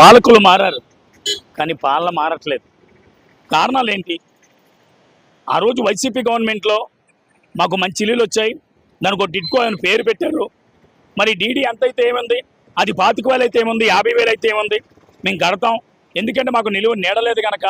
పాలకులు మారారు. కానీ పాలన మారట్లేదు. కారణాలు ఏంటి? ఆ రోజు వైసీపీ గవర్నమెంట్లో మాకు మంచి ఇల్లులు వచ్చాయి. దానికి ఒక డిడ్కో అని పేరు పెట్టారు. మరి డీడీ ఎంత అయితే ఏముంది? అది పాతిక వేలు అయితే ఏముంది? యాభై వేలు అయితే ఏముంది? మేము కడతాం. ఎందుకంటే మాకు నిలువ నీడలేదు కనుక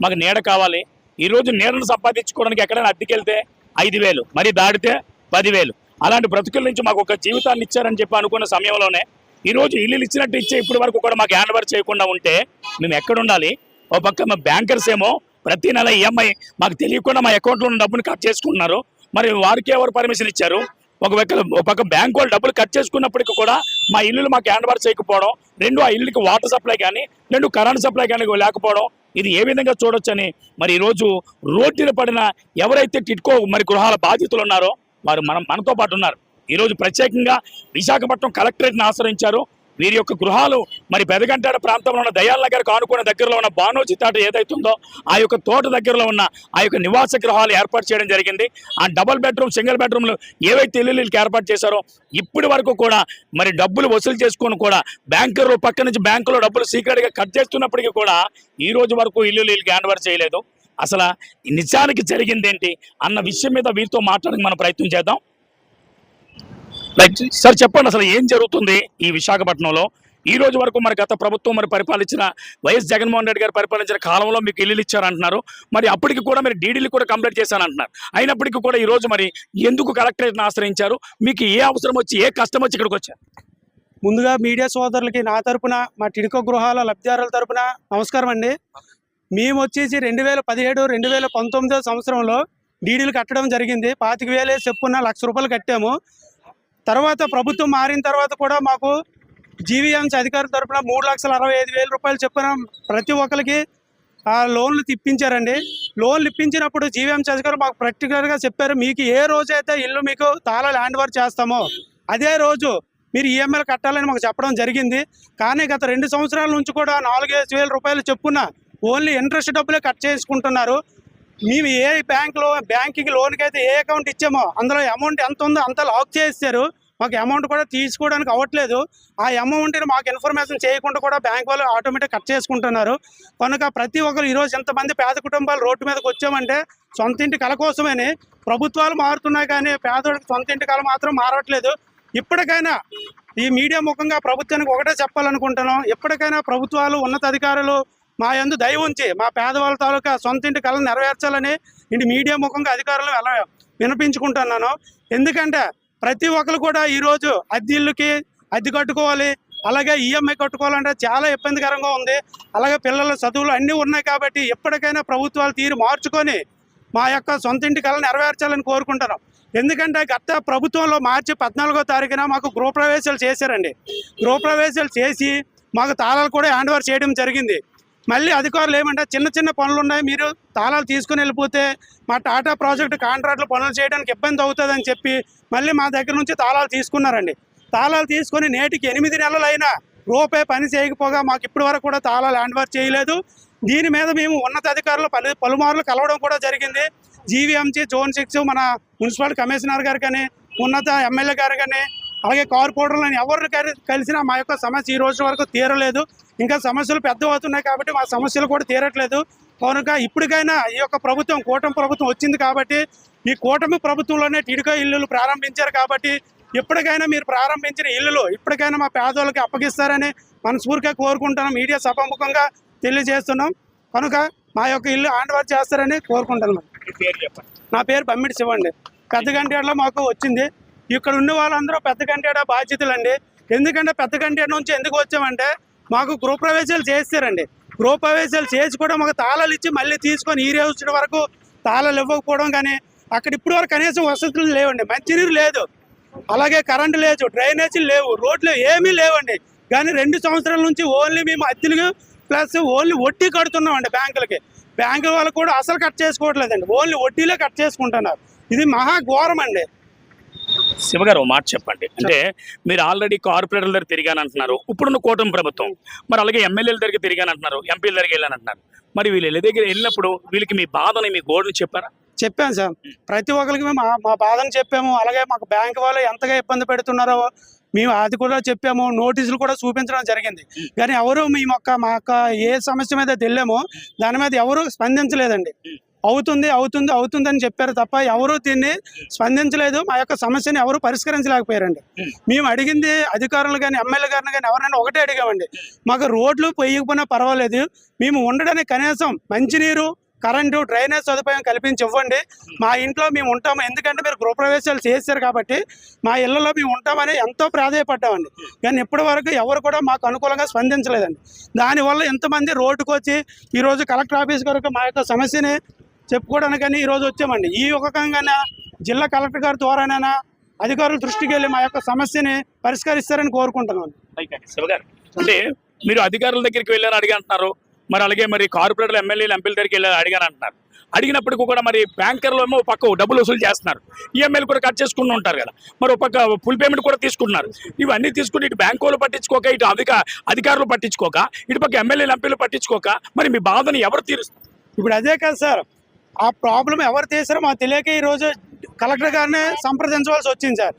మాకు నీడ కావాలి. ఈరోజు నీడను సంపాదించుకోవడానికి ఎక్కడైనా అద్దెకెళ్తే ఐదు వేలు. మరి దాటితే పదివేలు అలాంటి బ్రతుకుల నుంచి మాకు ఒక జీవితాన్ని ఇచ్చారని చెప్పి అనుకున్న సమయంలోనే ఈరోజు ఇల్లు ఇచ్చినట్టు ఇచ్చే ఇప్పటి వరకు కూడా మాకు హ్యాండ్ ఓవర్ చేయకుండా ఉంటే మేము ఎక్కడ ఉండాలి? ఓ పక్క మా బ్యాంకర్స్ ఏమో ప్రతి నెల ఈఎంఐ మాకు తెలియకుండా మా అకౌంట్లో ఉన్న డబ్బులు కట్ చేసుకుంటున్నారు. మరి వారికి ఎవరు పర్మిషన్ ఇచ్చారు? ఒక వ్యక్తి ఒక పక్క బ్యాంక్ వాళ్ళు డబ్బులు కట్ చేసుకున్నప్పటికీ కూడా మా ఇల్లులు మాకు హ్యాండ్ ఓవర్ చేయకపోవడం రెండు ఆ ఇల్లుకి వాటర్ సప్లై కానీ రెండు కరెంట్ సప్లై కానీ లేకపోవడం ఇది ఏ విధంగా చూడొచ్చని మరి ఈరోజు రోడ్డున పడిన ఎవరైతే టిట్కో మరి గృహాల బాధితులు ఉన్నారో వారు మనం మనతో పాటు ఉన్నారు. ఈరోజు ప్రత్యేకంగా విశాఖపట్నం కలెక్టరేట్ని ఆశ్రయించారు. వీరి యొక్క గృహాలు మరి పెదగంటాడ ప్రాంతంలో ఉన్న దయాల్ నగర్ ఆనుకున్న దగ్గరలో ఉన్న బానోజీ తాట ఏదైతుందో ఆ యొక్క తోట దగ్గరలో ఉన్న ఆ యొక్క నివాస గృహాలు ఏర్పాటు చేయడం జరిగింది. ఆ డబుల్ బెడ్రూమ్ సింగిల్ బెడ్రూమ్లు ఏవైతే ఇల్లులకి ఏర్పాటు చేశారో ఇప్పటి వరకు కూడా మరి డబ్బులు వసూలు చేసుకొని కూడా బ్యాంకర్లు పక్క నుంచి బ్యాంకులో డబ్బులు సీక్రెట్గా కట్ చేస్తున్నప్పటికీ కూడా ఈ రోజు వరకు ఇల్లు వీళ్ళకి హ్యాండ్ ఓవర్ చేయలేదు. అసలు నిజానికి జరిగిందేంటి అన్న విషయం మీద వీరితో మాట్లాడడానికి మనం ప్రయత్నం చేద్దాం. లైక్ సార్ చెప్పండి అసలు ఏం జరుగుతుంది ఈ విశాఖపట్నంలో? ఈ రోజు వరకు మరి గత ప్రభుత్వం మరి పరిపాలించిన వైఎస్ జగన్మోహన్ రెడ్డి గారు పరిపాలించిన కాలంలో మీకు ఇల్లు ఇచ్చారంటున్నారు. మరి అప్పటికి కూడా మీరు డీడీలు కూడా కంప్లీట్ చేశానంటున్నారు అయినప్పటికీ కూడా ఈ రోజు మరి ఎందుకు కలెక్టరేట్ని ఆశ్రయించారు? మీకు ఏ అవసరం వచ్చి ఏ కష్టం వచ్చి ఇక్కడికి వచ్చారు? ముందుగా మీడియా సోదరులకి నా తరపున మా టిడికో గృహాల లబ్ధిదారుల తరపున నమస్కారం అండి. మేము వచ్చేసి రెండు వేల పదిహేడు రెండు వేల పంతొమ్మిదో సంవత్సరంలో డీడీలు కట్టడం జరిగింది. పాతిక వేలే చెప్పున్న లక్ష రూపాయలు కట్టాము. తర్వాత ప్రభుత్వం మారిన తర్వాత కూడా మాకు జీవీఎంసీ అధికారుల తరపున మూడు లక్షల అరవై ఐదు వేల రూపాయలు చెప్పిన ప్రతి ఒక్కరికి ఆ లోన్లు తిప్పించారండి లోన్లు ఇప్పించినప్పుడు జీవీఎంసీ అధికారులు మాకు ప్రాక్టికల్గా చెప్పారు మీకు ఏ రోజైతే ఇల్లు మీకు తాళాలు ల్యాండ్ ఓవర్ చేస్తామో అదే రోజు మీరు ఈఎంఐలు కట్టాలని మాకు చెప్పడం జరిగింది. కానీ గత రెండు సంవత్సరాల నుంచి కూడా నాలుగైదు వేల రూపాయలు చెప్పున ఓన్లీ ఇంట్రెస్ట్ డబ్బులే కట్ చేసుకుంటున్నారు. మేము ఏ బ్యాంక్లో బ్యాంకింగ్ లోన్కి అయితే ఏ అకౌంట్ ఇచ్చామో అందులో అమౌంట్ ఎంత ఉందో అంత లాక్ చేస్తారు మాకు అమౌంట్ కూడా తీసుకోవడానికి అవ్వట్లేదు. ఆ అమౌంట్ని మాకు ఇన్ఫర్మేషన్ చేయకుండా కూడా బ్యాంక్ వాళ్ళు ఆటోమేటిక్ కట్ చేసుకుంటున్నారు. కనుక ప్రతి ఒక్కరు ఈరోజు ఎంతమంది పేద కుటుంబాలు రోడ్డు మీదకి వచ్చామంటే సొంత ఇంటి కల కోసమని ప్రభుత్వాలు మారుతున్నాయి కానీ పేదోడికి సొంత ఇంటి కళ మాత్రం మారట్లేదు. ఇప్పటికైనా ఈ మీడియా ముఖంగా ప్రభుత్వానికి ఒకటే చెప్పాలనుకుంటున్నాం. ఎప్పటికైనా ప్రభుత్వాలు ఉన్నతాధికారులు మా యందు దయ ఉంచి మా పేదవాళ్ళ తాలూకా సొంత ఇంటి కళను నెరవేర్చాలని ఇంటి మీడియా ముఖంగా అధికారులు ఎలా వినిపించుకుంటున్నాను. ఎందుకంటే ప్రతి ఒక్కరు కూడా ఈరోజు అద్దె ఇల్లుకి అద్దె కట్టుకోవాలి అలాగే ఈఎంఐ కట్టుకోవాలంటే చాలా ఇబ్బందికరంగా ఉంది. అలాగే పిల్లల చదువులు అన్నీ ఉన్నాయి కాబట్టి ఎప్పటికైనా ప్రభుత్వాలు తీరు మార్చుకొని మా యొక్క సొంత ఇంటి కళ నెరవేర్చాలని కోరుకుంటున్నాం. ఎందుకంటే గత ప్రభుత్వంలో మార్చి పద్నాలుగో తారీఖున మాకు గృహప్రవేశాలు చేశారండి. గృహప్రవేశాలు చేసి మాకు తాళాలు కూడా హ్యాండ్ ఓవర్ చేయడం జరిగింది. మళ్ళీ అధికారులు ఏమంటే చిన్న చిన్న పనులు ఉన్నాయి మీరు తాళాలు తీసుకుని వెళ్ళిపోతే మా టాటా ప్రాజెక్టు కాంట్రాక్ట్లు పనులు చేయడానికి ఇబ్బంది అవుతుందని చెప్పి మళ్ళీ మా దగ్గర నుంచి తాళాలు తీసుకున్నారండి. తాళాలు తీసుకొని నేటికి ఎనిమిది నెలలైనా రూపాయి పని చేయకపోగా మాకు ఇప్పటి వరకు కూడా తాళాలు హ్యాండ్ ఓవర్ చేయలేదు. దీని మీద మేము ఉన్నతాధికారులు పలు పలుమార్లు కలవడం కూడా జరిగింది. జీవీఎంసీ జోన్ సిక్స్ మన మున్సిపల్ కమిషనర్ గారు కానీ ఉన్నత ఎమ్మెల్యే గారు కానీ అలాగే కార్పొరేటర్లను ఎవరిని కలిసినా మా యొక్క సమస్య ఈ రోజు వరకు తీరలేదు. ఇంకా సమస్యలు పెద్ద అవుతున్నాయి కాబట్టి మా సమస్యలు కూడా తీరట్లేదు. కనుక ఇప్పటికైనా ఈ యొక్క ప్రభుత్వం కూటమి ప్రభుత్వం వచ్చింది కాబట్టి ఈ కూటమి ప్రభుత్వంలోనే టీడీకా ఇల్లులు ప్రారంభించారు కాబట్టి ఎప్పటికైనా మీరు ప్రారంభించిన ఇల్లులు ఇప్పటికైనా మా పేదోళ్ళకి అప్పగిస్తారని మనస్ఫూర్తిగా కోరుకుంటున్నాం. మీడియా సభాముఖంగా తెలియజేస్తున్నాం. కనుక మా యొక్క ఇల్లు హ్యాండ్ చేస్తారని కోరుకుంటున్నాం. నా పేరు బమ్మిడి శివండి పెద్ద పెద్దగంటేడలో మాకు వచ్చింది. ఇక్కడ ఉన్న వాళ్ళందరూ పెద్దగంటేడ బాధ్యతలండి. ఎందుకంటే పెద్దగంటేడ నుంచి ఎందుకు వచ్చామంటే మాకు గృహప్రవేశాలు చేస్తారండి. గృహప్రవేశాలు చేసి కూడా మాకు తాళాలు ఇచ్చి మళ్ళీ తీసుకొని ఈ రోజు వరకు తాళాలు ఇవ్వకపోవడం కానీ అక్కడ ఇప్పుడు వరకు కనీసం వసతులు లేవండి. మంచినీరు లేదు. అలాగే కరెంటు లేదు డ్రైనేజీలు లేవు రోడ్లు ఏమీ లేవండి. కానీ రెండు సంవత్సరాల నుంచి ఓన్లీ మేము అద్దెలు ప్లస్ ఓన్లీ వడ్డీ కడుతున్నామండి బ్యాంకులకి. బ్యాంకుల వాళ్ళు కూడా అసలు కట్ చేసుకోవట్లేదండి. ఓన్లీ వడ్డీలే కట్ చేసుకుంటున్నారు. ఇది మహా ఘోరం అండి. శివగారు మాట చెప్పండి. అంటే మీరు ఆల్రెడీ కార్పొరేటర్ల దగ్గర తిరిగానంటున్నారు. ఇప్పుడున్న కూటమి ప్రభుత్వం మరి అలాగే ఎమ్మెల్యేల దగ్గర తిరిగానంటున్నారు ఎంపీల దగ్గరికి వెళ్ళానంటున్నారు. మరి వీళ్ళు దగ్గర వెళ్ళినప్పుడు వీళ్ళకి మీ బాధని మీ గోడుని చెప్పారా? చెప్పాను సార్. ప్రతి ఒక్కరికి మేము మా బాధను చెప్పాము. అలాగే మాకు బ్యాంక్ వాళ్ళు ఎంతగా ఇబ్బంది పెడుతున్నారో మేము అది కూడా చెప్పాము. నోటీసులు కూడా చూపించడం జరిగింది. కానీ ఎవరు మీ యొక్క మా యొక్క ఏ సమస్య మీద వెళ్ళామో దాని మీద ఎవరు స్పందించలేదండి. అవుతుంది అవుతుంది అవుతుంది అని చెప్పారు తప్ప ఎవరు దీన్ని స్పందించలేదు. మా యొక్క సమస్యని ఎవరు పరిష్కరించలేకపోయారండి. మేము అడిగింది అధికారులు కానీ ఎమ్మెల్యే గారిని కానీ ఎవరైనా ఒకటే అడిగామండి. మాకు రోడ్లు పోయకపోయినా పర్వాలేదు. మేము ఉండడానికి కనీసం మంచినీరు కరెంటు డ్రైనేజ్ సదుపాయం కల్పించి ఇవ్వండి మా ఇంట్లో మేము ఉంటాము. ఎందుకంటే మీరు గృహప్రవేశాలు చేశారు కాబట్టి మా ఇళ్ళలో మేము ఉంటామని ఎంతో ప్రాధాయపడ్డామండి. కానీ ఇప్పటి వరకు ఎవరు కూడా మాకు అనుకూలంగా స్పందించలేదండి. దానివల్ల ఎంతమంది రోడ్డుకు వచ్చి ఈరోజు కలెక్టర్ ఆఫీస్ వరకు మా యొక్క సమస్యని చెప్పుకోవడానికని ఈరోజు వచ్చామండి. ఈ రకంగా జిల్లా కలెక్టర్ గారి ద్వారానైనా అధికారుల దృష్టికి వెళ్ళి మా యొక్క సమస్యని పరిష్కరిస్తారని కోరుకుంటున్నాను అంటే మీరు అధికారుల దగ్గరికి వెళ్ళారు అడిగి అంటున్నారు. మరి అలాగే మరి కార్పొరేటర్ ఎమ్మెల్యేలు ఎంపీల దగ్గరికి వెళ్ళారు అడిగాను అంటున్నారు. అడిగినప్పటికీ కూడా మరి బ్యాంకర్లు ఏమో పక్క డబ్బులు వసూలు చేస్తున్నారు. ఈఎంఐలు కూడా కట్ చేసుకుంటూ ఉంటారు కదా. మరి ఒక పక్క ఫుల్ పేమెంట్ కూడా తీసుకుంటున్నారు. ఇవన్నీ తీసుకుని ఇటు బ్యాంకు వాళ్ళు పట్టించుకోక ఇటు అధిక అధికారులు పట్టించుకోక ఇటు పక్క ఎమ్మెల్యేలు ఎంపీలు పట్టించుకోక మరి మీ బాధని ఎవరు తీరుస్తారు? ఇప్పుడు అదే కాదు సార్. ఆ ప్రాబ్లం ఎవరు తీసారో మాకు తెలియక ఈరోజు కలెక్టర్ గారినే సంప్రదించవలసి వచ్చింది సార్.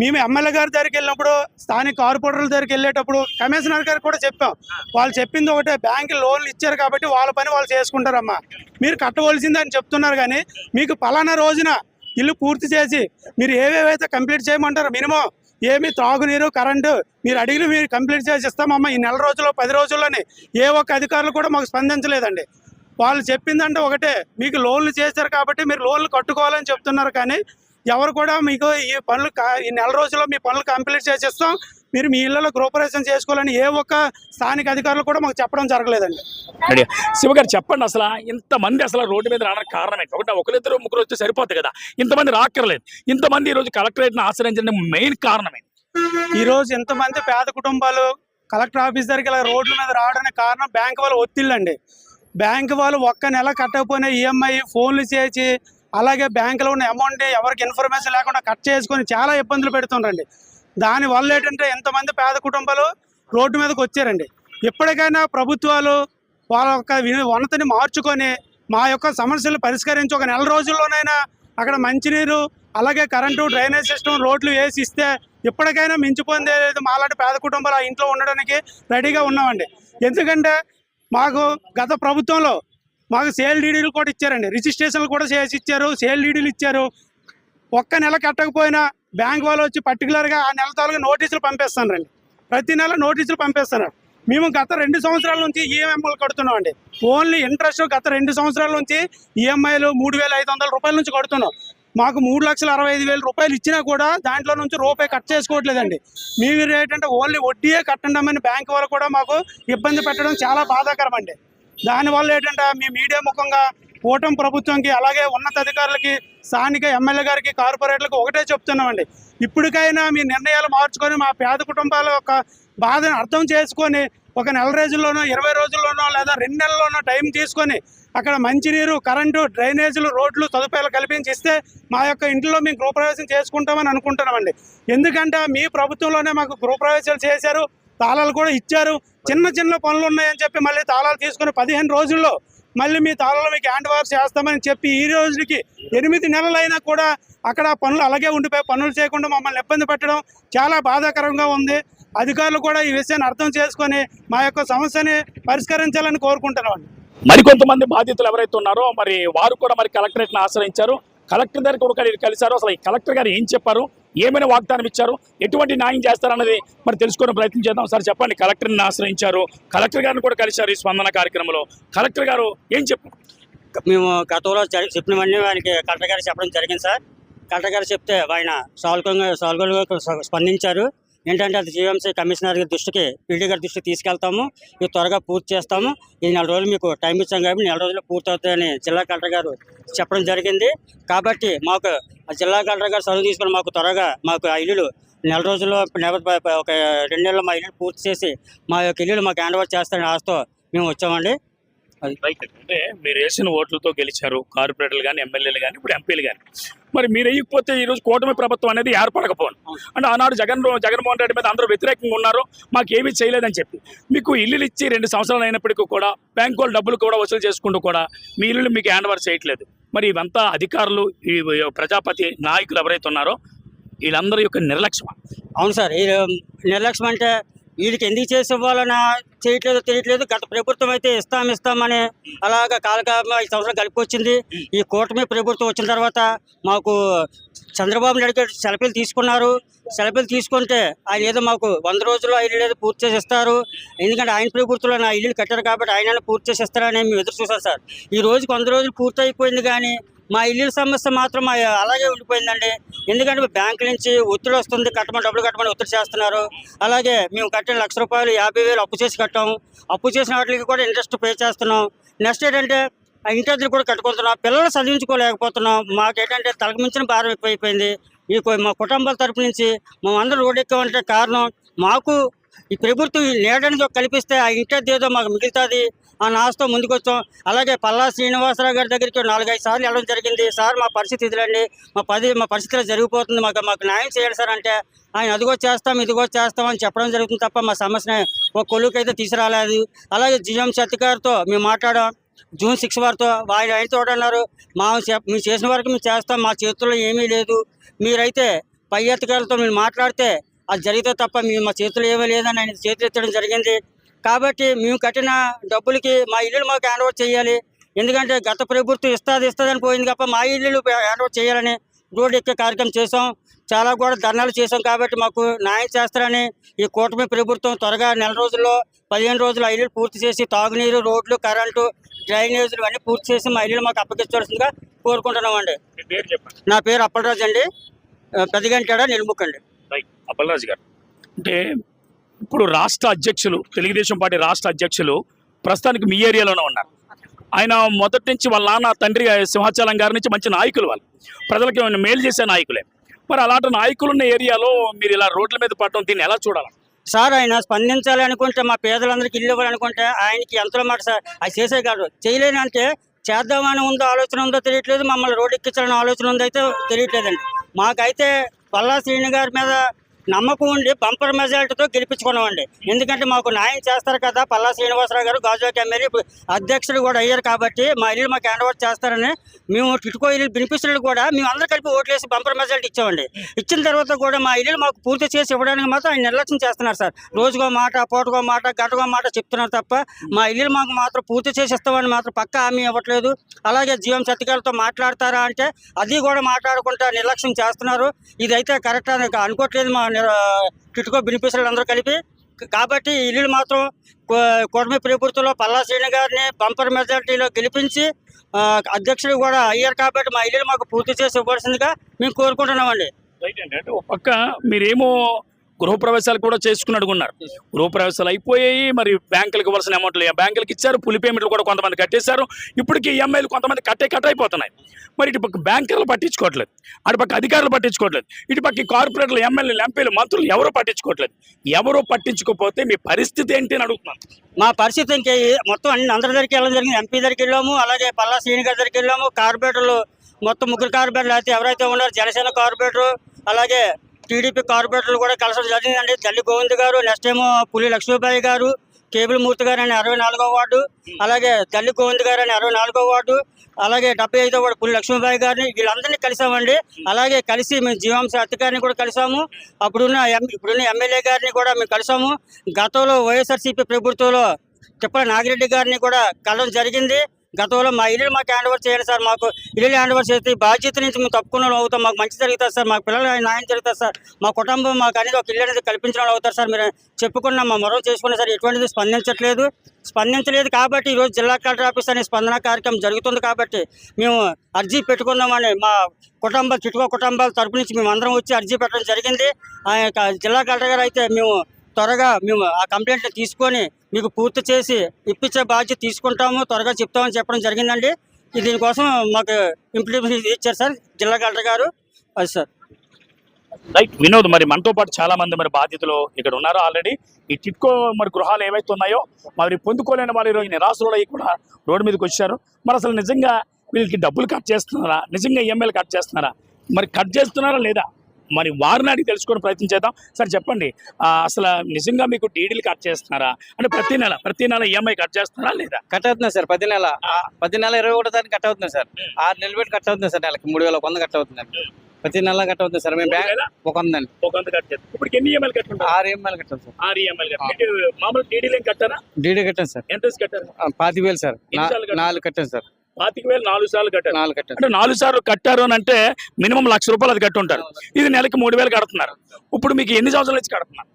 మేము ఎమ్మెల్యే గారి దగ్గరికి వెళ్ళినప్పుడు స్థానిక కార్పొరేటర్ల దగ్గరికి వెళ్ళేటప్పుడు కమిషనర్ గారికి కూడా చెప్పాం. వాళ్ళు చెప్పింది ఒకటే బ్యాంకు లోన్లు ఇచ్చారు కాబట్టి వాళ్ళ పని వాళ్ళు చేసుకుంటారమ్మా. మీరు కట్టవలసిందే అని చెప్తున్నారు కానీ మీకు పలానా రోజున ఇల్లు పూర్తి చేసి మీరు ఏవేవైతే కంప్లీట్ చేయమంటారో మినిమం ఏమి త్రాగునీరు కరెంటు మీరు అడిగిన మీరు కంప్లీట్ చేసి ఇస్తామమ్మా. ఈ నెల రోజుల్లో పది రోజుల్లోనే ఏ ఒక్క అధికారులు కూడా మాకు స్పందించలేదండి. వాళ్ళు చెప్పిందంటే ఒకటే మీకు లోన్లు చేశారు కాబట్టి మీరు లోన్లు కట్టుకోవాలని చెప్తున్నారు కానీ ఎవరు కూడా మీకు ఈ పనులు ఈ నెల రోజుల్లో మీ పనులు కంప్లీట్ చేసేస్తాం మీరు మీ ఇళ్ళలో గృహప్రవేశం చేసుకోవాలని ఏ ఒక్క స్థానిక అధికారులు కూడా మాకు చెప్పడం జరగలేదండి. రెడీ. శివ గారు చెప్పండి అసలు ఇంతమంది అసలు రోడ్డు మీద రావడానికి కారణం ఏంటి? ఒకటి ఒకరిద్దరు ముగ్గురు వస్తే సరిపోతుంది కదా? ఇంతమంది రాక్కర్లేదు. ఇంతమంది ఈ రోజు కలెక్టరేట్ని ఆశ్రయించడానికి మెయిన్ కారణం ఏంటి? ఈ రోజు ఎంతమంది పేద కుటుంబాలు కలెక్టర్ ఆఫీస్ దగ్గరికి ఇలా రోడ్ల మీద రావడానికి కారణం బ్యాంక్ వాళ్ళ ఒత్తిళ్ళండి. బ్యాంక్ వాళ్ళు ఒక్క నెల కట్టకపోయినా ఈఎంఐ ఫోన్లు చేసి అలాగే బ్యాంకులో ఉన్న అమౌంట్ ఎవరికి ఇన్ఫర్మేషన్ లేకుండా కట్ చేసుకొని చాలా ఇబ్బందులు పెడుతుండ్రండి. దానివల్ల ఏంటంటే ఎంతమంది పేద కుటుంబాలు రోడ్డు మీదకి వచ్చారండి. ఎప్పటికైనా ప్రభుత్వాలు వాళ్ళ యొక్క వి- మార్చుకొని మా యొక్క సమస్యలు పరిష్కరించి ఒక నెల రోజుల్లోనైనా అక్కడ మంచినీరు అలాగే కరెంటు డ్రైనేజ్ సిస్టమ్ రోడ్లు వేసి ఇస్తే ఎప్పటికైనా మించిపోయింది లేదు. మాలాంటి పేద కుటుంబాలు ఆ ఇంట్లో ఉండడానికి రెడీగా ఉన్నామండి. ఎందుకంటే మాకు గత ప్రభుత్వంలో మాకు సేల్ డీడీలు కూడా ఇచ్చారండి. రిజిస్ట్రేషన్లు కూడా చేసి ఇచ్చారు సేల్ డీడీలు ఇచ్చారు. ఒక్క నెల కట్టకపోయినా బ్యాంక్ వాళ్ళు వచ్చి పర్టికులర్గా ఆ నెల తాలూకా నోటీసులు పంపిస్తానండి ప్రతి నెల నోటీసులు పంపిస్తున్నారు. మేము గత రెండు సంవత్సరాల నుంచి ఈఎంఐలు కడుతున్నాం అండి ఓన్లీ ఇంట్రెస్ట్ గత రెండు సంవత్సరాల నుంచి ఈఎంఐలు మూడు వేల ఐదు వందల రూపాయల నుంచి కడుతున్నాం. మాకు మూడు లక్షల అరవై ఐదు వేల రూపాయలు ఇచ్చినా కూడా దాంట్లో నుంచి రూపాయి కట్ చేసుకోవట్లేదండి. మీరు ఏంటంటే ఓన్లీ వడ్డీయే కట్టండమని బ్యాంక్ వాళ్ళు కూడా మాకు ఇబ్బంది పెట్టడం చాలా బాధాకరం అండి. దానివల్ల ఏంటంటే మీ మీడియా ముఖంగా కూటమి ప్రభుత్వంకి అలాగే ఉన్నతాధికారులకి స్థానిక ఎమ్మెల్యే గారికి కార్పొరేట్లకు ఒకటే చెప్తున్నామండి. ఇప్పటికైనా మీ నిర్ణయాలు మార్చుకొని మా పేద కుటుంబాల యొక్క బాధను అర్థం చేసుకొని ఒక నెల రోజుల్లోనో ఇరవై రోజుల్లోనో లేదా రెండు నెలల్లోనో టైం తీసుకొని అక్కడ మంచినీరు కరెంటు డ్రైనేజీలు రోడ్లు సదుపాయాలు కల్పించి ఇస్తే మా యొక్క ఇంట్లో మేము గృహప్రవేశం చేసుకుంటామని అనుకుంటున్నామండి. ఎందుకంటే మీ ప్రభుత్వంలోనే మాకు గృహప్రవేశాలు చేశారు తాళాలు కూడా ఇచ్చారు. చిన్న చిన్న పనులు ఉన్నాయని చెప్పి మళ్ళీ తాళాలు తీసుకొని పదిహేను రోజుల్లో మళ్ళీ మీ తాళాలు మీకు హ్యాండ్ ఓవర్ చేస్తామని చెప్పి ఈ రోజుకి ఎనిమిది నెలలైనా కూడా అక్కడ పనులు అలాగే ఉండిపోయి పనులు చేయకుండా మమ్మల్ని ఇబ్బంది పెట్టడం చాలా బాధాకరంగా ఉంది. అధికారులు కూడా ఈ విషయాన్ని అర్థం చేసుకొని మా యొక్క సమస్యని పరిష్కరించాలని కోరుకుంటున్నాం మరికొంతమంది బాధితులు ఎవరైతే ఉన్నారో మరి వారు కూడా మరి కలెక్టరేట్ని ఆశ్రయించారు. కలెక్టర్ దగ్గర కూడా కలిశారు. అసలు ఈ కలెక్టర్ గారు ఏం చెప్పారు? ఏమైనా వాగ్దానం ఇచ్చారు? ఎటువంటి న్యాయం చేస్తారన్నది మరి తెలుసుకునే ప్రయత్నం చేద్దాం. సార్ చెప్పండి. కలెక్టర్ని ఆశ్రయించారు. కలెక్టర్ గారిని కూడా కలిశారు ఈ స్పందన కార్యక్రమంలో. కలెక్టర్ గారు ఏం చెప్పారు? మేము గతంలో చెప్పినవన్నీ ఆయనకి కలెక్టర్ గారు చెప్పడం జరిగింది సార్. కలెక్టర్ గారు చెప్తే ఆయన సాల్కంగా సాల్గోలుగా స్పందించారు. ఏంటంటే అది జీఎంసీ కమిషనర్ దృష్టికి పీడీ గారి దృష్టికి తీసుకెళ్తాము. ఇది త్వరగా పూర్తి చేస్తాము. ఈ నెల రోజులు మీకు టైం ఇచ్చాం కాబట్టి నెల రోజులు పూర్తి అవుతాయని జిల్లా కలెక్టర్ గారు చెప్పడం జరిగింది. కాబట్టి మాకు ఆ జిల్లా కలెక్టర్ గారు చదువు తీసుకుని మాకు త్వరగా మాకు ఆ ఇల్లులు నెల రోజుల్లో ఒక రెండు నెలలు మా ఇల్లు పూర్తి చేసి మా యొక్క ఇల్లులు మాకు హ్యాండ్ ఓవర్ చేస్తారని ఆశతో మేము వచ్చామండి. రైట్ అంటే మీరు వేసిన ఓట్లతో గెలిచారు కార్పొరేటర్లు కానీ ఎమ్మెల్యేలు కానీ ఇప్పుడు ఎంపీలు కానీ మరి మీరు వేయకపోతే ఈ రోజు కూటమి ప్రభుత్వం అనేది ఏర్పడకపోను. అంటే ఆనాడు జగన్ జగన్మోహన్ రెడ్డి మీద అందరూ వ్యతిరేకంగా ఉన్నారు మాకు ఏమీ చేయలేదని చెప్పి. మీకు ఇల్లులు ఇచ్చి రెండు సంవత్సరాలు అయినప్పటికీ కూడా బ్యాంకు వాళ్ళు డబ్బులు కూడా వసూలు చేసుకుంటూ కూడా మీ ఇల్లు మీకు హ్యాండ్ ఓవర్ చేయట్లేదు. మరి ఇవంతా అధికారులు ఈ ప్రజాపతి నాయకులు ఎవరైతే ఉన్నారో వీళ్ళందరి యొక్క నిర్లక్ష్యం. అవును సార్ నిర్లక్ష్యం అంటే వీళ్ళకి ఎందుకు చేసి ఇవ్వాలన్నా చేయట్లేదు తెలియట్లేదు. గత ప్రభుత్వం అయితే ఇస్తాం ఇస్తామని అలాగా కాలకాలంగా ఐదు సంవత్సరాలు గడిపొచ్చింది ఈ కూటమి ప్రభుత్వం వచ్చిన తర్వాత మాకు చంద్రబాబు నాయుడు గారు సెలవులు తీసుకున్నారు. సెలవులు తీసుకుంటే ఆయన ఏదో మాకు వంద రోజుల్లో ఆయన ఇల్లు ఏదో పూర్తి చేసి ఇస్తారు. ఎందుకంటే ఆయన ప్రభుత్వంలో నా ఇల్లు కట్టారు కాబట్టి ఆయన పూర్తి చేసి ఇస్తారని మేము ఎదురు చూసాం సార్. ఈ రోజుకి వంద రోజులు పూర్తి అయిపోయింది కానీ మా ఇల్లు సమస్య మాత్రం అలాగే ఉండిపోయిందండి. ఎందుకంటే బ్యాంకు నుంచి ఒత్తిడి వస్తుంది కట్టమని డబ్బులు కట్టమని ఒత్తిడి చేస్తున్నారు. అలాగే మేము కట్టిన లక్ష రూపాయలు యాభై వేలు అప్పు చేసి కట్టాము. అప్పు చేసిన వాటికి కూడా ఇంట్రెస్ట్ పే చేస్తున్నాం. నెక్స్ట్ ఏంటంటే ఆ ఇంటి కూడా కట్టుకుంటున్నాం. పిల్లలు చదివించుకోలేకపోతున్నాం. మాకేంటంటే తలకు మించిన భారం ఎక్కువైపోయింది. ఈ మా కుటుంబాల తరపు నుంచి మేమందరూ రోడ్డు ఎక్కామంటే కారణం మాకు ఈ ప్రభుత్వం ఈ నీడని కల్పిస్తే ఆ ఇంటి ఏదో మాకు మిగులుతుంది. ఆ నాస్తో ముందుకు వచ్చాం అలాగే పల్లా శ్రీనివాసరావు గారి దగ్గరికి నాలుగైదు సార్లు వెళ్ళడం జరిగింది. సార్ మా పరిస్థితి ఇదిలండి మా పది మా పరిస్థితిలో జరిగిపోతుంది. మాకు మాకు న్యాయం చేయాలి సార్ అంటే ఆయన అదిగో చేస్తాం ఇదిగో చేస్తాం అని చెప్పడం జరుగుతుంది తప్ప మా సమస్యని ఒక కొలుకైతే తీసుకురాలేదు. అలాగే జిఎం సత్తిగారితో మేము మాట్లాడాం. జూన్ సిక్స్ వారితో ఆయన ఆయన చూడన్నారు మా మేము చేసిన వరకు మేము చేస్తాం మా చేతుల్లో ఏమీ లేదు. మీరైతే పై అధికారులతో మీరు మాట్లాడితే అది జరిగితే తప్ప మేము మా చేతులు ఏమీ లేదని ఆయన చేతులు ఎత్తడం జరిగింది. కాబట్టి మేము కట్టిన డబ్బులకి మా ఇల్లులు మాకు హ్యాండ్ ఓవర్ చేయాలి. ఎందుకంటే గత ప్రభుత్వం ఇస్తుంది ఇస్తుందని పోయింది తప్ప మా ఇల్లు హ్యాండ్ ఓవర్ చేయాలని రోడ్డు ఎక్కే కార్యక్రమం చేసాం చాలా కూడా ధర్నాలు చేసాం కాబట్టి మాకు న్యాయం చేస్తారని ఈ కూటమి ప్రభుత్వం త్వరగా నెల రోజుల్లో పదిహేను రోజులు ఆ ఇల్లు పూర్తి చేసి తాగునీరు రోడ్లు కరెంటు డ్రైనేజీలు అన్నీ పూర్తి చేసి మా ఇల్లు మాకు అప్పగించవలసిందిగా కోరుకుంటున్నామండి. పేరు చెప్పండి. నా పేరు అప్పలరాజు అండి. పెద్దగంటాడ నిలుముక్కండి రైట్. అప్పలరాజు గారు. అంటే ఇప్పుడు రాష్ట్ర అధ్యక్షులు తెలుగుదేశం పార్టీ రాష్ట్ర అధ్యక్షులు ప్రస్తుతానికి మీ ఏరియాలోనే ఉన్నారు. ఆయన మొదటి నుంచి వాళ్ళ నాన్న తండ్రి సింహాచలం గారి నుంచి మంచి నాయకులు వాళ్ళు. ప్రజలకి మేలు చేసే నాయకులే. మరి అలాంటి నాయకులు ఉన్న ఏరియాలో మీరు ఇలా రోడ్ల మీద పడటం దీన్ని ఎలా చూడాలి? సార్ ఆయన స్పందించాలి అనుకుంటే మా పేదలందరికీ ఇల్లు ఇవ్వాలనుకుంటే ఆయనకి ఎంతో మాట సార్ అది చేసే కాదు. చేయలేనంటే చేద్దామని ఉందో ఆలోచన ఉందో తెలియట్లేదు. మమ్మల్ని రోడ్డు ఎక్కించాలని ఆలోచన ఉందో అయితే తెలియట్లేదండి. మాకైతే పల్లా శ్రీని గారి మీద నమ్మకం ఉండి బంపర్ మెజార్టీతో గెలిపించుకున్నామండి. ఎందుకంటే మాకు న్యాయం చేస్తారు కదా పల్లా శ్రీనివాసరావు గారు గాజువాకి ఎమ్మెల్యే అధ్యక్షుడు కూడా అయ్యారు కాబట్టి మా ఇల్లు మాకు హ్యాండ్ ఓవర్ చేస్తారని మేము టిట్కో ఇల్లు బెనిఫిషియర్లు కూడా మేము అందరూ కలిపి ఓట్లేసి బంపర్ మెజార్టీ ఇచ్చామండి. ఇచ్చిన తర్వాత కూడా మా ఇల్లు మాకు పూర్తి చేసి ఇవ్వడానికి మాత్రం ఆయన నిర్లక్ష్యం చేస్తున్నారు సార్. రోజుకో మాట పూటకో మాట గంటకో మాట చెప్తున్నారు తప్ప మా ఇల్లు మాకు మాత్రం పూర్తి చేసి ఇస్తామని మాత్రం పక్క హామీ ఇవ్వట్లేదు. అలాగే జీవం సత్తికాలతో మాట్లాడతారా అంటే అది కూడా మాట్లాడకుండా నిర్లక్ష్యం చేస్తున్నారు. ఇదైతే కరెక్ట్ అని అనుకోవట్లేదు మా టిట్కో బెనిఫిషియర్లు అందరూ కలిపి కాబట్టి ఇల్లు ఇల్లులు మాత్రం కో- కూటమి ప్రభుత్వంలో పల్లా శ్రీని గారిని బంపర్ మెజారిటీలో గెలిపించి అధ్యక్షుడు కూడా అయ్యారు కాబట్టి మా ఇల్లు మాకు పూర్తి చేసి ఇవ్వాల్సిందిగా మేము కోరుకుంటున్నామండి. రైట్ అండి. అంటే ఒక పక్క మీరేమో గృహప్రవేశాలు కూడా చేసుకుని అడుగున్నారు గృహప్రవేశాలు అయిపోయాయి మరి బ్యాంకులకు ఇవ్వాల్సిన అమౌంట్లు బ్యాంకులకు ఇచ్చారు పులి పేమెంట్లు కూడా కొంతమంది కట్టేశారు. ఇప్పటికి ఈఎంఐలు కొంతమంది కట్టే కట్ అయిపోతున్నాయి. మరి ఇటు పక్క బ్యాంకులు పట్టించుకోవట్లేదు. అటు పక్క అధికారులు పట్టించుకోవట్లేదు. ఇటు పక్క ఈ కార్పొరేటర్లు ఎమ్మెల్యేలు ఎంపీలు మంత్రులు ఎవరు పట్టించుకోవట్లేదు. ఎవరు పట్టించుకోకపోతే మీ పరిస్థితి ఏంటి అని అడుగుతున్నాను. మా పరిస్థితి ఇంకే మొత్తం అన్ని అందరి దగ్గరికి వెళ్ళడం జరిగింది. ఎంపీ దగ్గరికి వెళ్ళాము అలాగే పల్లా శ్రీని గారి దగ్గరికి వెళ్ళాము. కార్పొరేటర్లు మొత్తం ముగ్గురు కార్పొరేటర్లు అయితే ఎవరైతే ఉన్నారో జనసేన కార్పొరేటర్ అలాగే టీడీపీ కార్పొరేటర్లు కూడా కలసడం జరిగిందండి తల్లి గోవింద్ గారు నెక్స్ట్ ఏమో పులి లక్ష్మీబాయి గారు కేబుల్ మూర్తి గారు అని అరవై నాలుగో వార్డు అలాగే తల్లి గోవింద్ గారు అని అరవై నాలుగో వార్డు అలాగే డెబ్బై ఐదో వార్డు పులి లక్ష్మీబాయి గారిని వీళ్ళందరినీ కలిసామండి. అలాగే కలిసి మేము జీవాంశ అధికారిని కూడా కలిసాము. అప్పుడున్న ఎం- ఇప్పుడున్న ఎమ్మెల్యే గారిని కూడా మేము కలిసాము. గతంలో వైఎస్ఆర్సీపీ ప్రభుత్వంలో తిప్పల నాగిరెడ్డి గారిని కూడా కలవడం జరిగింది. గతంలో మా ఇల్లు మాకు హ్యాండ్ ఓవర్ చేయండి సార్ మాకు ఇల్లు హ్యాండ్ ఓవర్ చేస్తే బాధ్యత నుంచి మేము తప్పుకున్న అవుతాం మాకు మంచి జరుగుతుంది సార్ మా పిల్లలు న్యాయం జరుగుతుంది సార్ మా కుటుంబం మాకు అనేది ఒక ఇల్లు అనేది కల్పించడం అవుతారు సార్ మీరు చెప్పుకున్న మా మరో చేసుకున్న సార్ ఎటువంటిది స్పందించట్లేదు. స్పందించలేదు కాబట్టి ఈరోజు జిల్లా కలెక్టర్ ఆఫీస్ అనే స్పందన కార్యక్రమం జరుగుతుంది కాబట్టి మేము అర్జీ పెట్టుకుందామని మా కుటుంబ చుట్టుపక్కల కుటుంబాల తరపు నుంచి మేము అందరం వచ్చి అర్జీ పెట్టడం జరిగింది. ఆ యొక్క జిల్లా కలెక్టర్ గారు అయితే మేము త్వరగా మేము ఆ కంప్లైంట్ తీసుకొని మీకు పూర్తి చేసి ఇప్పించే బాధ్యత తీసుకుంటాము త్వరగా చెప్తామని చెప్పడం జరిగిందండి. దీనికోసం మాకు ఇంప్లిమెంట్ ఇచ్చారు సార్ జిల్లా కలెక్టర్ గారు. అది సార్. రైట్ వినోద్ మరి మనతో పాటు చాలా మంది మరి బాధితులు ఇక్కడ ఉన్నారు ఆల్రెడీ. ఈ టిట్కో మరి గృహాలు ఏవైతే ఉన్నాయో మరి పొందుకోలేని వాళ్ళు ఈరోజు నిరాశలో కూడా రోడ్డు మీదకి వచ్చారు. మరి అసలు నిజంగా వీళ్ళకి డబ్బులు కట్ చేస్తున్నారా? నిజంగా ఈఎంఐలు కట్ చేస్తున్నారా? మరి కట్ చేస్తున్నారా లేదా? మరి వారిని అడిగి తెలుసుకొని ప్రయత్నం చేద్దాం. సార్ చెప్పండి అసలు నిజంగా మీకు డీడీలు కట్ చేస్తున్నారా? అంటే ప్రతి నెల ప్రతి నెల ఈఎంఐ కట్ చేస్తున్నారా లేదా? కట్ అవుతుంది సార్ పది నెల. ఆ, పది నెల ఇరవై ఒకటో తారీఖు కట్ అవుతుంది సార్. ఆరు నెలలు పెట్టి కట్ అవుతుంది సార్ నెలకి మూడు వేల ఒక వంద కట్ అవుతుంది ప్రతి నెల కట్టవద్దు సార్ మేము బ్యాంక్ ఒక వందండి ఒక వంద కట్టారు ఇప్పుడు ఎన్ని ఈఎంఐలు కట్టుంటారు ఆరు ఎంఎల్ కట్టాం సార్. ఆరు ఈఎంఐలు మామూలు డీడీలు కట్టారా? డీడీ కట్టాను సార్. ఎంత కట్టారు? ఆ, పాతిక వేలు సార్? నాలుగు కట్టాను సార్. పాతిక వేలు నాలుగు సార్లు కట్టారు. నాలుగు అంటే నాలుగు సార్లు కట్టారు అని అంటే మినిమం లక్ష రూపాయలు అది కట్టుంటారు. ఇది నెలకి మూడు వేలు కడుతున్నారు. ఇప్పుడు మీకు ఎన్ని సంవత్సరాల నుంచి కడుతున్నారు?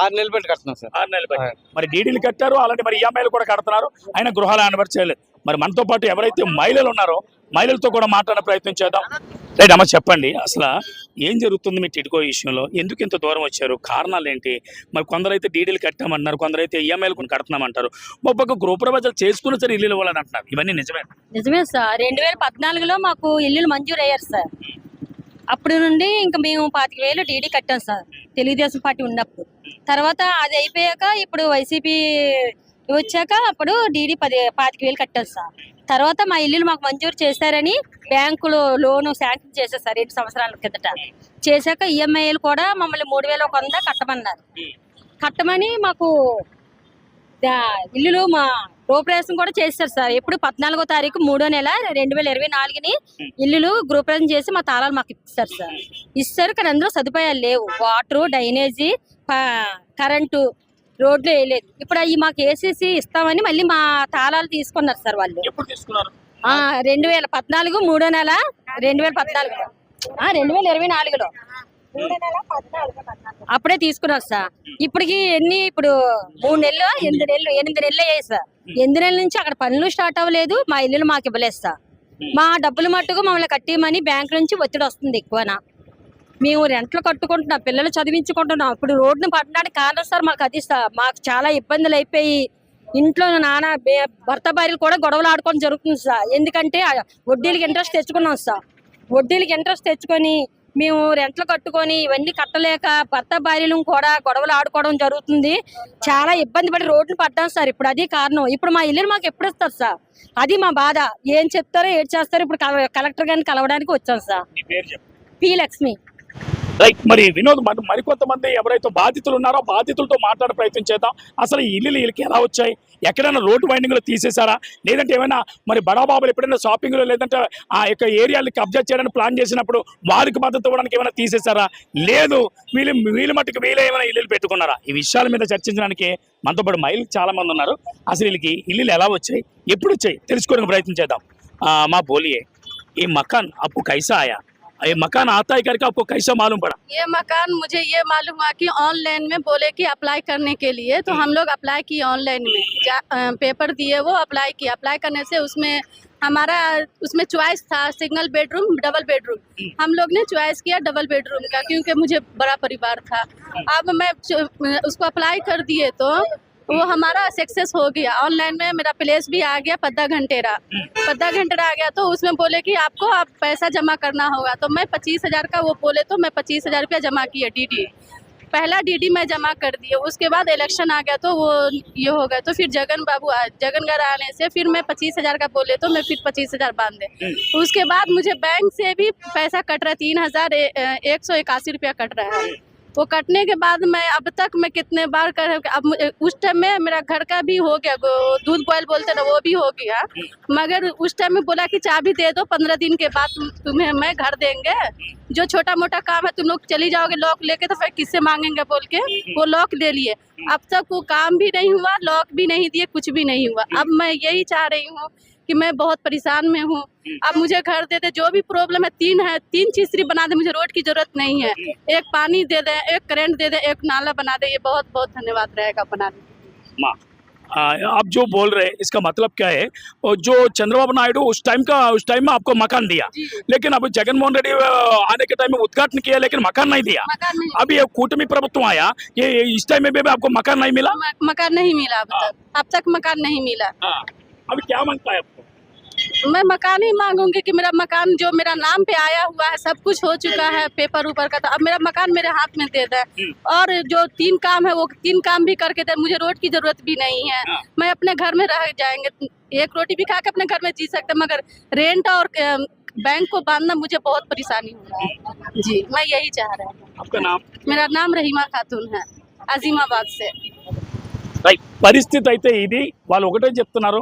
ఆరు నెలలు పెట్టి కడుతున్నాం సార్. ఆరు నెలలు బట్టి. మరి డీడీలు కట్టారు అలాంటి మరి ఈఎంఐలు కూడా కడుతున్నారు. ఆయన గృహాలు అనబడి చేయలేదు. మరి మనతో పాటు ఎవరైతే మహిళలు ఉన్నారో మహిళలతో కూడా మాట్లాడే ప్రయత్నం చేద్దాం. రైట్ అమ్మ చెప్పండి. అసలు ఏం జరుగుతుంది మీ టిడ్కో విషయంలో ఎందుకు ఇంత దూరం వచ్చారు? కారణాలు ఏంటి? మరి కొందరైతే డీడీలు కట్టామన్నారు కొందరైతే ఈఎంఐలు కొన్ని కడుతున్నామంటారు. ఒక గృహ ప్రవేశాలు చేసుకుని సరే ఇల్లు ఇవ్వాలని అంటున్నారు. ఇవన్నీ నిజమే? నిజమే సార్. రెండు వేల పద్నాలుగులో మాకు ఇల్లులు మంజూరు అయ్యారు సార్. అప్పుడు నుండి ఇంకా మేము పాతిక వేలు డీడీ కట్టాం సార్. తెలుగుదేశం పార్టీ ఉన్నప్పుడు. తర్వాత అది అయిపోయాక ఇప్పుడు వైసీపీ వచ్చాక అప్పుడు డీడీ పది పాతిక వేలు కట్టాం సార్. తర్వాత మా ఇల్లులు మాకు మంజూరు చేశారని బ్యాంకులో లోను శాంక్షన్ చేశారు సార్ రెండు సంవత్సరాల కిందట. చేశాక ఈఎంఐలు కూడా మమ్మల్ని మూడు వేల ఒక వంద కట్టమన్నారు. కట్టమని మాకు ఇల్లులు మా గృహప్రవేశం కూడా చేస్తారు సార్. ఎప్పుడు పద్నాలుగో తారీఖు మూడో నెల రెండు వేల ఇరవై నాలుగుని ఇల్లులు గృహప్రవేశం చేసి మా తాళాలు మాకు ఇస్తారు సార్. ఇస్తారు కానీ అందులో సదుపాయాలు లేవు. వాటర్ డ్రైనేజీ కరెంటు రోడ్లు వేయలేదు. ఇప్పుడు అవి మాకు ఏసీసీ ఇస్తామని మళ్ళీ మా తాళాలు తీసుకున్నారు సార్ వాళ్ళు. ఎప్పుడు తీసుకున్నారు? ఆ రెండు వేల పద్నాలుగు మూడో నెల రెండు వేల పద్నాలుగులో ఆ రెండు వేల ఇరవై నాలుగులో. అప్పుడే తీసుకున్నారు సార్. ఇప్పటికి ఎన్ని ఇప్పుడు మూడు నెలలు ఎనిమిది నెలలు ఎనిమిది నెలలు అయ్యాయి సార్. ఎనిమిది నెలల నుంచి అక్కడ పనులు స్టార్ట్ అవ్వలేదు మా ఇల్లులు మాకు ఇవ్వలేదు సార్. మా డబ్బులు మట్టుకు మమ్మల్ని కట్టేయమని బ్యాంక్ నుంచి ఒత్తిడి వస్తుంది ఎక్కువనా. మేము రెంట్లు కట్టుకుంటున్నాం పిల్లలు చదివించుకుంటున్నాం. ఇప్పుడు రోడ్డుని పట్టడానికి కారణం సార్ మాకు అది సార్ మాకు చాలా ఇబ్బందులు అయిపోయి ఇంట్లో నాన్న భర్త భార్యలు కూడా గొడవలు ఆడుకోవడం జరుగుతుంది సార్. ఎందుకంటే వడ్డీలకి ఇంట్రెస్ట్ తెచ్చుకున్నాం సార్. వడ్డీలకి ఇంట్రెస్ట్ తెచ్చుకొని మేము రెంట్లు కట్టుకొని ఇవన్నీ కట్టలేక భర్త భార్యలు కూడా గొడవలు ఆడుకోవడం జరుగుతుంది. చాలా ఇబ్బంది పడి రోడ్లు పడ్డాం సార్. ఇప్పుడు అది కారణం. ఇప్పుడు మా ఇల్లు మాకు ఎప్పుడు ఇస్తారు సార్? అది మా బాధ. ఏం చెప్తారో ఏం చేస్తారో ఇప్పుడు కల- కలెక్టర్ గారిని కలవడానికి వచ్చాం సార్. పి లక్ష్మి. రైట్ మరి వినోద్ మరి మరికొంతమంది ఎవరైతే బాధితులు ఉన్నారో బాధితులతో మాట్లాడే ప్రయత్నం చేద్దాం. అసలు ఈ ఇల్లు వీళ్ళకి ఎలా వచ్చాయి? ఎక్కడైనా రోడ్డు వైండింగ్లో తీసేశారా? లేదంటే ఏమైనా మరి బడాబాబులు ఎప్పుడైనా షాపింగ్లో లేదంటే ఆ యొక్క ఏరియాలకి కబ్జా చేయడానికి ప్లాన్ చేసినప్పుడు వారికి మద్దతు ఇవ్వడానికి ఏమైనా తీసేశారా? లేదు. వీళ్ళు వీళ్ళు మట్టుకు వీళ్ళే ఏమైనా ఇల్లులు పెట్టుకున్నారా? ఈ విషయాల మీద చర్చించడానికి మనతో పాటు మహిళలు చాలామంది ఉన్నారు. అసలు వీళ్ళకి ఇల్లులు ఎలా వచ్చాయి? ఎప్పుడు వచ్చాయి? తెలుసుకోవడానికి ప్రయత్నం చేద్దాం. ఆ, మా బోలియే ఈ మకాన్ అప్పు కైసా ఆయా ये मकान आता है करके आपको कैसा मालूम पड़ा? ये मकान मुझे ये मालूम हुआ कि ऑनलाइन में बोले कि अप्लाई करने के लिए तो हम लोग अप्लाई किए ऑनलाइन में। पेपर दिए वो अप्लाई किया अप्लाई करने से उसमें हमारा उसमें चॉइस था सिंगल बेडरूम डबल बेडरूम हम लोग ने चॉइस किया डबल बेडरूम का क्योंकि मुझे बड़ा परिवार था। अब मैं उसको अप्लाई कर दिए तो वो हमारा सक्सेस हो गया। ऑनलाइन में मेरा प्लेस भी आ गया पद्दा घंटेरा। पद्दा घंटेरा आ गया तो उसमें बोले कि आपको आप पैसा जमा करना होगा। तो मैं पच्चीस हज़ार का वो बोले तो मैं पच्चीस हज़ार रुपया जमा किया डीडी पहला डीडी मैं जमा कर दिए। उसके बाद इलेक्शन आ गया तो वो ये हो गया। तो फिर जगन बाबू जगन घर आने से फिर मैं पच्चीस हज़ार का बोले तो मैं फिर पच्चीस हज़ार बांधे उसके बाद मुझे बैंक से भी पैसा कट रहा है। तीन हज़ार एक सौ इक्यासी रुपया कट रहा है। वो कटने के बाद मैं अब तक मैं कितने बार कर अब उस टाइम में मेरा घर का भी हो गया दूध बॉयल बोलते ना, वो भी हो गया। मगर उस टाइम में बोला कि चाबी दे दो, पंद्रह दिन के बाद तुम्हें मैं घर देंगे। जो छोटा मोटा काम है, तुम लोग चली जाओगे लॉक लेके तो फिर किससे मांगेंगे बोल के? वो लॉक दे लिए। अब तक वो काम भी नहीं हुआ लॉक भी नहीं दिए, कुछ भी नहीं हुआ। अब मैं यही चाह रही हूँ कि मैं बहुत परेशान में हूँ। अब मुझे घर दे दे जो भी प्रॉब्लम है तीन है तीन चीजरी बना दे मुझे रोड की ज़रूरत नहीं है। एक पानी दे दे एक करंट दे दे एक नाला बना दे ये बहुत बहुत धन्यवाद रहेगा बनाने माँ आप जो बोल रहे हैं इसका मतलब क्या है? और जो चंद्रबाबू नायडू उस टाइम का उस टाइम में आपको मकान दिया। लेकिन अब जगनमोहन रेड्डी आने के टाइम में उद्घाटन किया लेकिन मकान नहीं दिया। मकान नहीं। अभी कूटमी प्रभुत्व आया ये ये इस टाइम में भी आपको मकान नहीं मिला? मकान नहीं मिला अब तक। अब तक मकान नहीं मिला। हाँ अभी क्या मांगता है आपको मैं मकान ही मांगूंगी कि मेरा मकान जो मेरा नाम पे आया हुआ है सब कुछ हो चुका है पेपर ऊपर का तो अब मेरा मकान मेरे हाथ में दे दे और जो तीन काम है वो तीन काम भी करके दे मुझे रोड की जरूरत भी नहीं है हाँ। मैं अपने घर में रह जाएंगे एक रोटी भी खा के अपने घर में जी सकते मगर रेंट और अ, बैंक को बांधना मुझे बहुत परेशानी हो रहा है जी मैं यही चाह रहा हूँ आपका नाम मेरा नाम रहीमा खातून है अजीमाबाद से రైట్ పరిస్థితి అయితే ఇది వాళ్ళు ఒకటే చెప్తున్నారు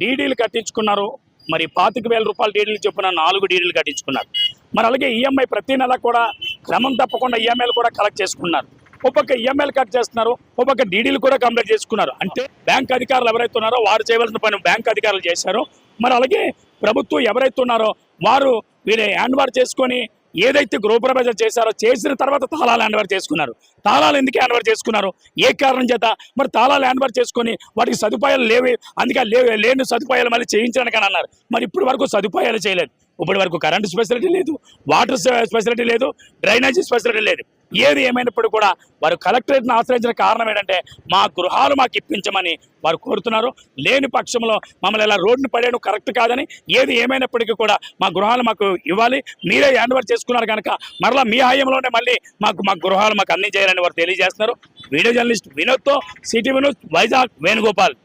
డీడీలు కట్టించుకున్నారు. మరి పాతిక వేల రూపాయలు డీడీలు చొప్పున నాలుగు డీడీలు కట్టించుకున్నారు. మరి అలాగే ఈఎంఐ ప్రతి నెల కూడా క్రమం తప్పకుండా ఈఎంఐలు కూడా కలెక్ట్ చేసుకున్నారు. ఒక్కొక్క ఈఎంఐలు కట్ చేస్తున్నారు. ఒక్కొక్క డీడీలు కూడా కంప్లీట్ చేసుకున్నారు. అంటే బ్యాంక్ అధికారులు ఎవరైతే ఉన్నారో వారు చేయవలసిన పని బ్యాంక్ అధికారులు చేశారు. మరి అలాగే ప్రభుత్వం ఎవరైతే ఉన్నారో వారు వీరు హ్యాండ్ వార్ చేసుకొని ఏదైతే గృహప్రవేశం చేశారో చేసిన తర్వాత తాళాలు హ్యాండ్ఓవర్ చేసుకున్నారు. తాళాలు ఎందుకు హ్యాండ్ఓవర్ చేసుకున్నారు? ఏ కారణం చేత? మరి తాళాలు హ్యాండ్ఓవర్ చేసుకొని వాటికి సదుపాయాలు లేవు. అందుకే లేని సదుపాయాలు మళ్ళీ చేయించడానికి అన్నారు. మరి ఇప్పటి వరకు సదుపాయాలు చేయలేదు. ఇప్పటి వరకు కరెంటు ఫెసిలిటీ లేదు వాటర్ ఫెసిలిటీ లేదు డ్రైనేజీ ఫెసిలిటీ లేదు. ఏది ఏమైనప్పుడు కూడా వారు కలెక్టరేట్ను ఆశ్రయించిన కారణం ఏంటంటే మా గృహాలు మాకు ఇప్పించమని వారు కోరుతున్నారు. లేని పక్షంలో మమ్మల్ని ఇలా రోడ్డును పడేయడం కరెక్ట్ కాదని ఏది ఏమైనప్పటికీ కూడా మా గృహాలు మాకు ఇవ్వాలి. మీరే హ్యాండ్ ఓవర్ చేసుకున్నారు కనుక మరలా మీ హాయంలోనే మళ్ళీ మాకు మా గృహాలు మాకు అందించేయాలని వారు తెలియజేస్తున్నారు. వీడియో జర్నలిస్ట్ వినోద్తో సిటీ వినోద్ వైజాగ్ వేణుగోపాల్.